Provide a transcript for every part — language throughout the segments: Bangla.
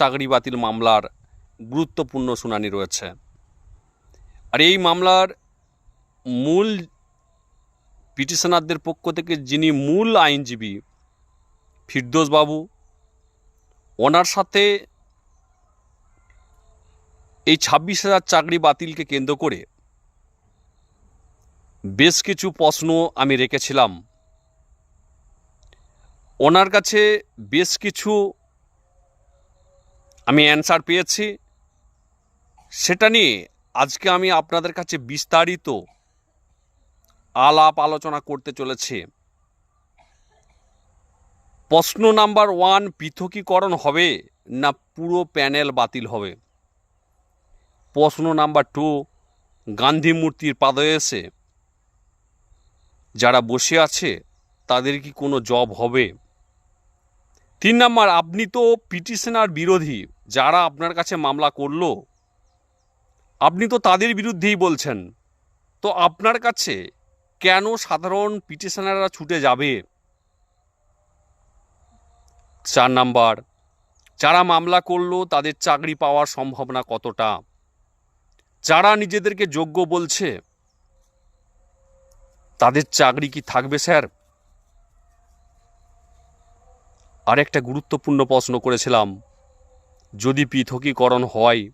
চাকরি বাতিল মামলার গুরুত্বপূর্ণ শুনানি রয়েছে। আর এই মামলার মূল পিটিশনারদের পক্ষ থেকে যিনি মূল আইনজীবী ফিরদোস বাবু, ওনার সাথে এই ছাব্বিশ হাজার চাকরি বাতিলকে কেন্দ্র করে বেশ কিছু প্রশ্ন আমি রেখেছিলাম। ওনার কাছে বেশ কিছু আমি অ্যান্সার পেয়েছি। সেটা নিয়ে আজকে আমি আপনাদের কাছে বিস্তারিত আলাপ আলোচনা করতে চলেছি। প্রশ্ন নাম্বার ওয়ান পৃথকীকরণ হবে না পুরো প্যানেল বাতিল হবে? প্রশ্ন নাম্বার টু গান্ধী মূর্তির পাদদেশে যারা বসে আছে, তাদের কি কোনো জব হবে? তিন নাম্বার আপনি তো পিটিশনার বিরোধী। যারা আপনার কাছে মামলা করল, আপনি তো তাদের বিরুদ্ধেই বলছেন। তো আপনার কাছে কেন সাধারণ পিটিশনাররা ছুটে যাবে? চার নাম্বার, যারা মামলা করল তাদের চাকরি পাওয়ার সম্ভাবনা কতটা? যারা নিজেদেরকে যোগ্য বলছে, তাদের চাকরি কি থাকবে, স্যার? আরেকটা গুরুত্বপূর্ণ প্রশ্ন করেছিলাম। যদি পৃথকীকরণ হয়,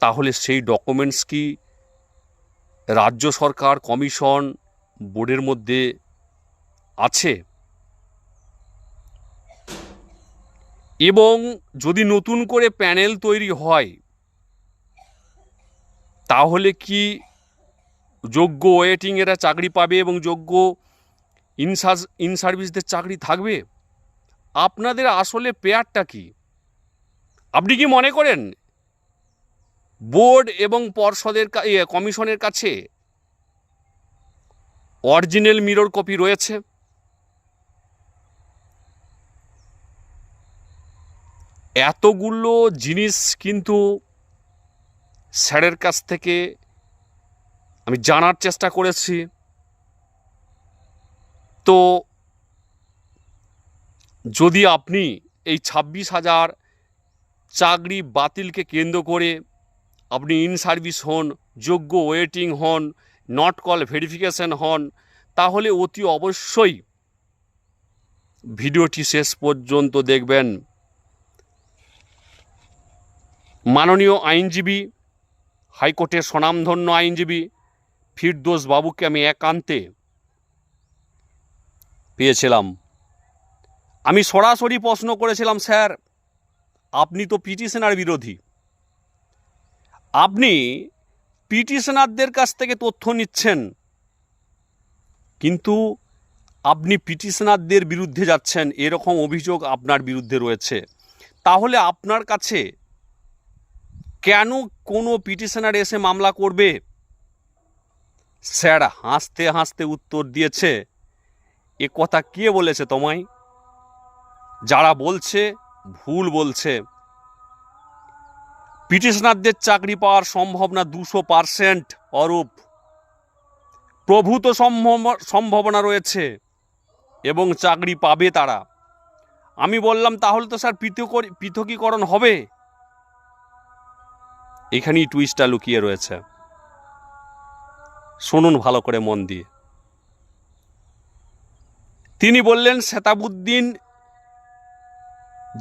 তাহলে সেই ডকুমেন্টস কি রাজ্য সরকার কমিশন বোর্ডের মধ্যে আছে? এবং যদি নতুন করে প্যানেল তৈরি হয়, তাহলে কি যোগ্য ওয়েটিং এরা চাকরি পাবে এবং যোগ্য ইনসার্জ ইন সার্ভিসদের চাকরি থাকবে? আপনাদের আসলে পেয়ারটা কি? আপনি কি মনে করেন? বোর্ড এবং পর্ষদের ইয়ে, কমিশনের কাছে অরিজিনাল মিরর কপি রয়েছে? এতগুলো জিনিস কিন্তু স্যারের কাছ থেকে আমি জানার চেষ্টা করেছি। তো যদি আপনি এই ছাব্বিশ হাজার চাকরি বাতিলকে কেন্দ্র করে আপনি ইন সার্ভিস হন, যোগ্য ওয়েটিং হন, নট কল ভেরিফিকেশন হন, তাহলে অতি অবশ্যই ভিডিওটি শেষ পর্যন্ত দেখবেন। মাননীয় আইনজীবী, হাইকোর্টের স্বনামধন্য আইনজীবী ফিরদোস বাবুকে আমি একান্তে পেয়েছিলাম। আমি সরাসরি প্রশ্ন করেছিলাম, স্যার আপনি তো পিটিশনার বিরোধী। আপনি পিটিশনারদের কাছ থেকে তথ্য নিচ্ছেন, কিন্তু আপনি পিটিশনারদের বিরুদ্ধে যাচ্ছেন, এরকম অভিযোগ আপনার বিরুদ্ধে রয়েছে। তাহলে আপনার কাছে কেন কোনো পিটিশনার এসে মামলা করবে? স্যার হাসতে হাসতে উত্তর দিয়েছে, এ কথা কে বলেছে তোমায়? যারা বলছে ভুল বলছে। পিটিশনারদের চাকরি পাওয়ার সম্ভাবনা দুশো পারসেন্ট অরূপ। প্রভূত সম্ভব- সম্ভাবনা রয়েছে এবং চাকরি পাবে তারা। আমি বললাম, তাহলে তো স্যার পৃথক পৃথকীকরণ হবে। এখানেই টুইস্টটা লুকিয়ে রয়েছে। শুনুন ভালো করে মন দিয়ে। তিনি বললেন সেতাবুদ্দিন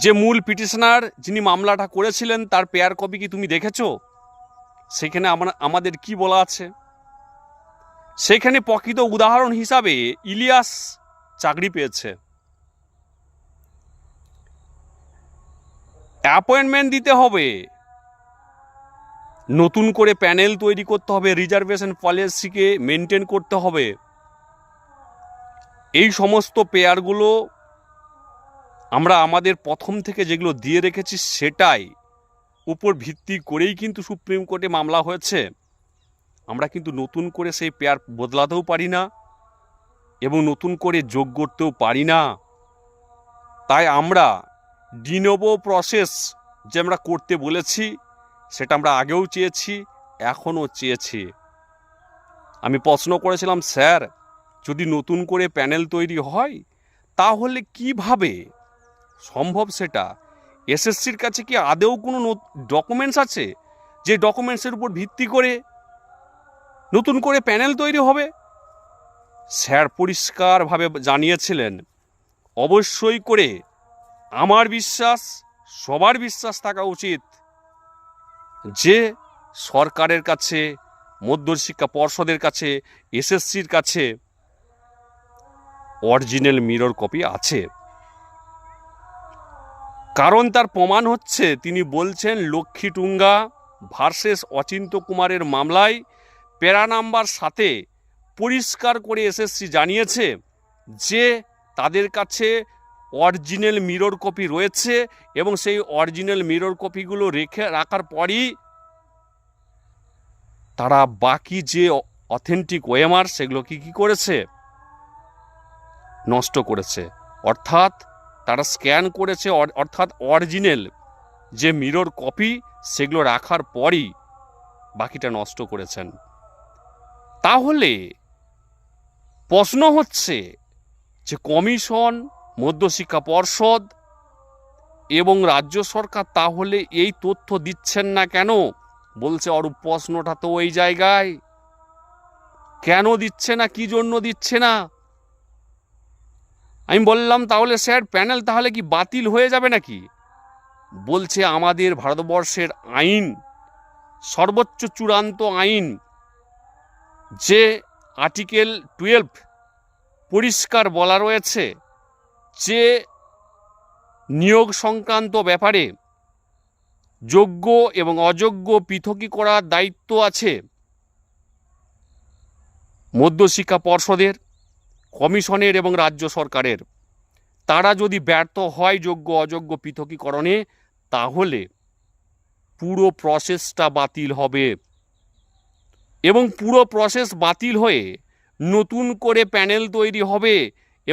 যে মূল পিটিশনার যিনি মামলাটা করেছিলেন, তার পেয়ার কপি কি তুমি দেখেছ? সেখানে আমাদের কি বলা আছে? সেখানে প্রকৃত উদাহরণ হিসাবে ইলিয়াস চাকরি পেয়েছে। অ্যাপয়েন্টমেন্ট দিতে হবে। নতুন করে প্যানেল তৈরি করতে হবে, রিজার্ভেশন পলিসিকে মেনটেন করতে হবে। এই সমস্ত পেয়ারগুলো আমরা আমাদের প্রথম থেকে যেগুলো দিয়ে রেখেছি সেটাই উপর ভিত্তি করেই কিন্তু সুপ্রিম কোর্টে মামলা হয়েছে। আমরা কিন্তু নতুন করে সেই পেয়ার বদলাতেও পারি না এবং নতুন করে যোগ করতেও পারি না। তাই আমরা ডিনোভো প্রসেস যে আমরা করতে বলেছি, সেটা আমরা আগেও চেয়েছি, এখনও চেয়েছি। আমি প্রশ্ন করেছিলাম, স্যার, যদি নতুন করে প্যানেল তৈরি হয়, তাহলে কীভাবে সম্ভব সেটা? এসএসসির কাছে কি আদেও কোনো ডকুমেন্টস আছে? যে ডকুমেন্টসের উপর ভিত্তি করে নতুন করে প্যানেল তৈরি হবে? স্যার পরিষ্কারভাবে জানিয়েছিলেন, অবশ্যই করে আমার বিশ্বাস, সবার বিশ্বাস থাকা উচিত যে সরকারের কাছে, মধ্যশিক্ষা পর্ষদের কাছে, এসএসসির কাছে অরিজিনাল মিরর কপি আছে। কারণ তার প্রমাণ হচ্ছে, তিনি বলছেন, লক্ষ্মীটুঙ্গা ভার্সেস অচিন্ত কুমারের মামলায় প্যারা নাম্বার সাথে পরিষ্কার করে এসএসসি জানিয়েছে যে তাদের কাছে অরিজিনাল মিরর কপি রয়েছে এবং সেই অরিজিনাল মিরর কপিগুলো রেখে রাখার পরই তারা বাকি যে অথেন্টিক ওয়েমার সেগুলো কি কি করেছে? নষ্ট করেছে। অর্থাৎ তারা স্ক্যান করেছে অর- অর্থাৎ অরিজিনাল যে মিরর কপি সেগুলো রাখার পরই বাকিটা নষ্ট করেছেন। তাহলে প্রশ্ন হচ্ছে যে কমিশন, মধ্যশিক্ষা পর্ষদ এবং রাজ্য সরকার তাহলে এই তথ্য দিচ্ছেন না কেন? বলছে অরূপ প্রশ্নটা তো ওই জায়গায়। কেন দিচ্ছে না? কি জন্য দিচ্ছে না? আমি বললাম, তাহলে স্যার, প্যানেল তাহলে কি বাতিল হয়ে যাবে নাকি? বলছে, আমাদের ভারতবর্ষের আইন, সর্বোচ্চ চূড়ান্ত আইন, যে আর্টিকেল টুয়েলভ পরিষ্কার বলা রয়েছে, যে নিয়োগ সংক্রান্ত ব্যাপারে যোগ্য এবং অযোগ্য পৃথকী করার দায়িত্ব আছে মধ্যশিক্ষা পর্ষদের কমিশনের এবং রাজ্য সরকারের। তারা যদি ব্যর্থ হয় যোগ্য অযোগ্য পৃথকীকরণে, তাহলে পুরো প্রসেসটা বাতিল হবে। এবং পুরো প্রসেস বাতিল হয়ে নতুন করে প্যানেল তৈরি হবে